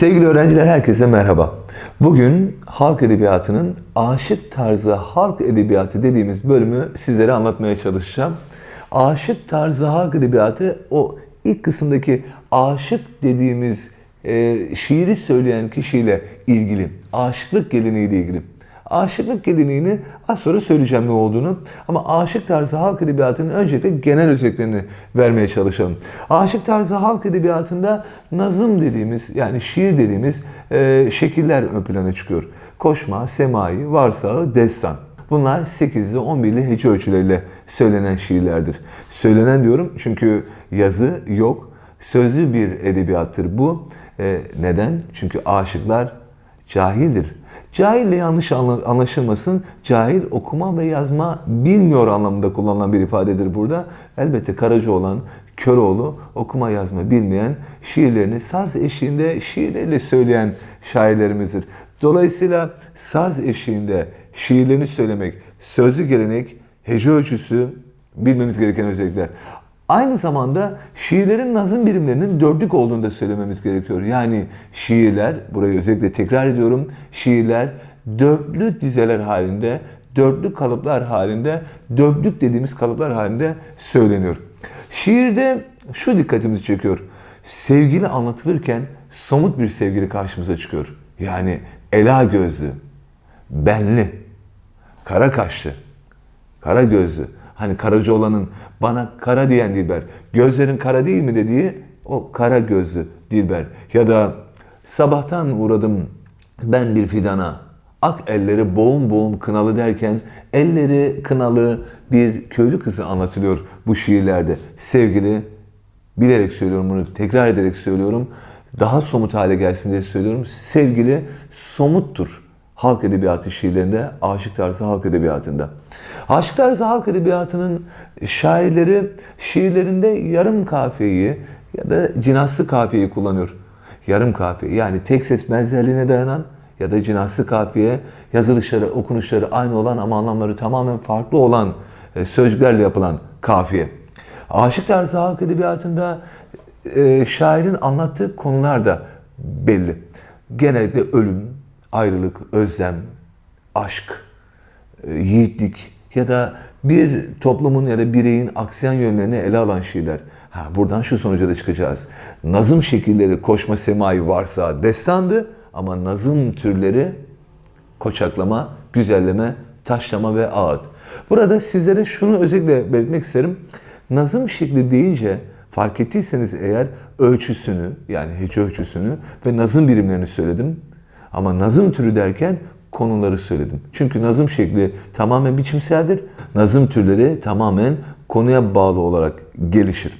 Sevgili öğrenciler herkese merhaba. Bugün halk edebiyatının aşık tarzı halk edebiyatı dediğimiz bölümü sizlere anlatmaya çalışacağım. Aşık tarzı halk edebiyatı o ilk kısımdaki aşık dediğimiz e, şiiri söyleyen kişiyle ilgili, aşıklık geleneğiyle ilgili. Aşıklık geleneğini az sonra söyleyeceğim ne olduğunu. Ama aşık tarzı halk edebiyatının öncelikle genel özelliklerini vermeye çalışalım. Aşık tarzı halk edebiyatında nazım dediğimiz yani şiir dediğimiz e, şekiller ön plana çıkıyor. Koşma, semai, varsağı, destan. Bunlar 8'li 11'li hece ölçüleriyle söylenen şiirlerdir. Söylenen diyorum çünkü yazı yok. Sözlü bir edebiyattır bu. E, neden? Çünkü aşıklar cahildir. Cahille yanlış anlaşılmasın. Cahil okuma ve yazma bilmiyor anlamında kullanılan bir ifadedir burada. Elbette Karacaoğlan, Köroğlu okuma yazma bilmeyen şiirlerini saz eşiğinde şiirleriyle söyleyen şairlerimizdir. Dolayısıyla saz eşiğinde şiirlerini söylemek, sözlü gelenek, hece ölçüsü bilmemiz gereken özellikler. Aynı zamanda şiirlerin nazım birimlerinin dörtlük olduğunu da söylememiz gerekiyor. Yani şiirler, burayı özellikle tekrar ediyorum, şiirler dörtlü dizeler halinde, dörtlü kalıplar halinde, dörtlük dediğimiz kalıplar halinde söyleniyor. Şiirde şu dikkatimizi çekiyor. Sevgili anlatılırken somut bir sevgili karşımıza çıkıyor. Yani ela gözlü, benli, kara kaşlı, kara gözlü, Hani Karacaoğlan'ın bana kara diyen Dilber, gözlerin kara değil mi dediği o kara gözlü Dilber. Ya da sabahtan uğradım ben bir fidana, ak elleri boğum boğum kınalı derken elleri kınalı bir köylü kızı anlatılıyor bu şiirlerde. Sevgili, bilerek söylüyorum bunu, tekrar ederek söylüyorum. Daha somut hale gelsin diye söylüyorum. Sevgili somuttur halk edebiyatı şiirlerinde, aşık tarzı halk edebiyatında. Aşık tarzı halk edebiyatının şairleri şiirlerinde yarım kafiyeyi ya da cinaslı kafiyeyi kullanıyor. Yarım kafiye yani tek ses benzerliğine dayanan ya da cinaslı kafiye yazılışları, okunuşları aynı olan ama anlamları tamamen farklı olan e, sözcüklerle yapılan kafiye. Aşık tarzı halk edebiyatında e, şairin anlattığı konular da belli. Genellikle ölüm, ayrılık, özlem, aşk, e, yiğitlik ya da bir toplumun ya da bireyin aksiyon yönlerini ele alan şiirler. Ha, buradan şu sonuca da çıkacağız. Nazım şekilleri koşma semayı varsa destandı ama nazım türleri koçaklama, güzelleme, taşlama ve ağıt. Burada sizlere şunu özellikle belirtmek isterim. Nazım şekli deyince fark ettiyseniz eğer ölçüsünü yani hece ölçüsünü ve nazım birimlerini söyledim. Ama nazım türü derken konuları söyledim. Çünkü nazım şekli tamamen biçimseldir. Nazım türleri tamamen konuya bağlı olarak gelişir.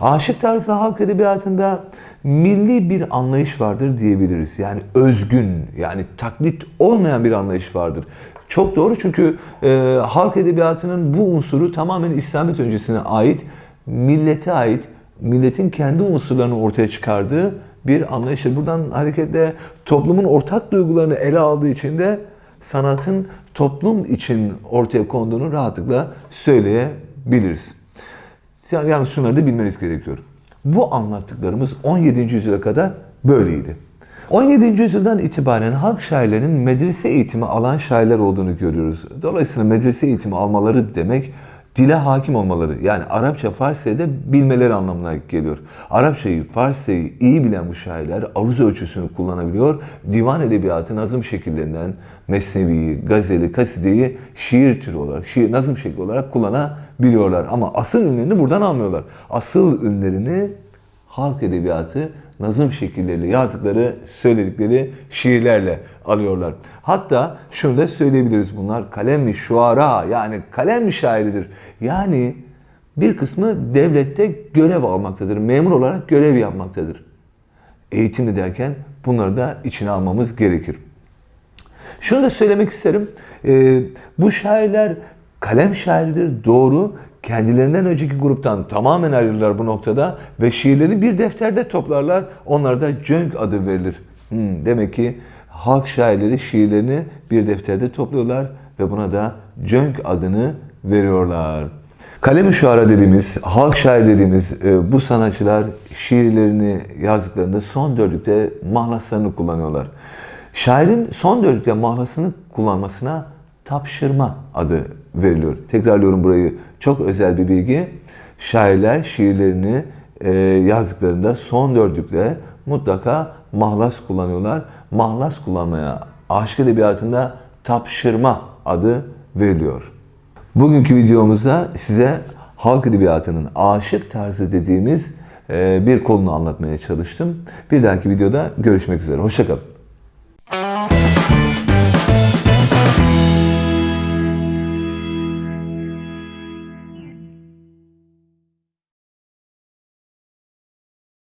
Aşık tarzı halk edebiyatında milli bir anlayış vardır diyebiliriz. Yani özgün, yani taklit olmayan bir anlayış vardır. Çok doğru çünkü e, halk edebiyatının bu unsuru tamamen İslamiyet öncesine ait, millete ait, milletin kendi unsurlarını ortaya çıkardığı bir anlayıştır. Buradan hareketle toplumun ortak duygularını ele aldığı için de sanatın toplum için ortaya konduğunu rahatlıkla söyleyebiliriz. Yani şunları da bilmeniz gerekiyor. Bu anlattıklarımız 17. yüzyıla kadar böyleydi. 17. yüzyıldan itibaren halk şairlerinin medrese eğitimi alan şairler olduğunu görüyoruz. Dolayısıyla medrese eğitimi almaları demek dile hakim olmaları yani Arapça, Farsça'yı da bilmeleri anlamına geliyor. Arapçayı, Farsçayı iyi bilen bu şairler aruz ölçüsünü kullanabiliyor. Divan edebiyatı nazım şekillerinden mesneviyi, gazeli, kasideyi şiir türü olarak, şiir nazım şekli olarak kullanabiliyorlar. Ama asıl ünlerini buradan almıyorlar. Asıl ünlerini halk edebiyatı nazım şekilleriyle yazdıkları, söyledikleri şiirlerle alıyorlar. Hatta şunu da söyleyebiliriz bunlar kalem şuara yani kalem şairidir. Yani bir kısmı devlette görev almaktadır. Memur olarak görev yapmaktadır. Eğitimli derken bunları da içine almamız gerekir. Şunu da söylemek isterim. Ee, bu şairler kalem şairidir doğru kendilerinden önceki gruptan tamamen ayrılırlar bu noktada ve şiirlerini bir defterde toplarlar. Onlara da cönk adı verilir. Hmm, demek ki halk şairleri şiirlerini bir defterde topluyorlar ve buna da cönk adını veriyorlar. Kalem-i şuara dediğimiz, halk şair dediğimiz e, bu sanatçılar şiirlerini yazdıklarında son dörtlükte mahlaslarını kullanıyorlar. Şairin son dörtlükte mahlasını kullanmasına tapşırma adı veriliyor. Tekrarlıyorum burayı. Çok özel bir bilgi. Şairler şiirlerini e, yazdıklarında son dörtlükte mutlaka mahlas kullanıyorlar. Mahlas kullanmaya aşk edebiyatında tapşırma adı veriliyor. Bugünkü videomuzda size halk edebiyatının aşık tarzı dediğimiz e, bir kolunu anlatmaya çalıştım. Bir dahaki videoda görüşmek üzere. Hoşçakalın.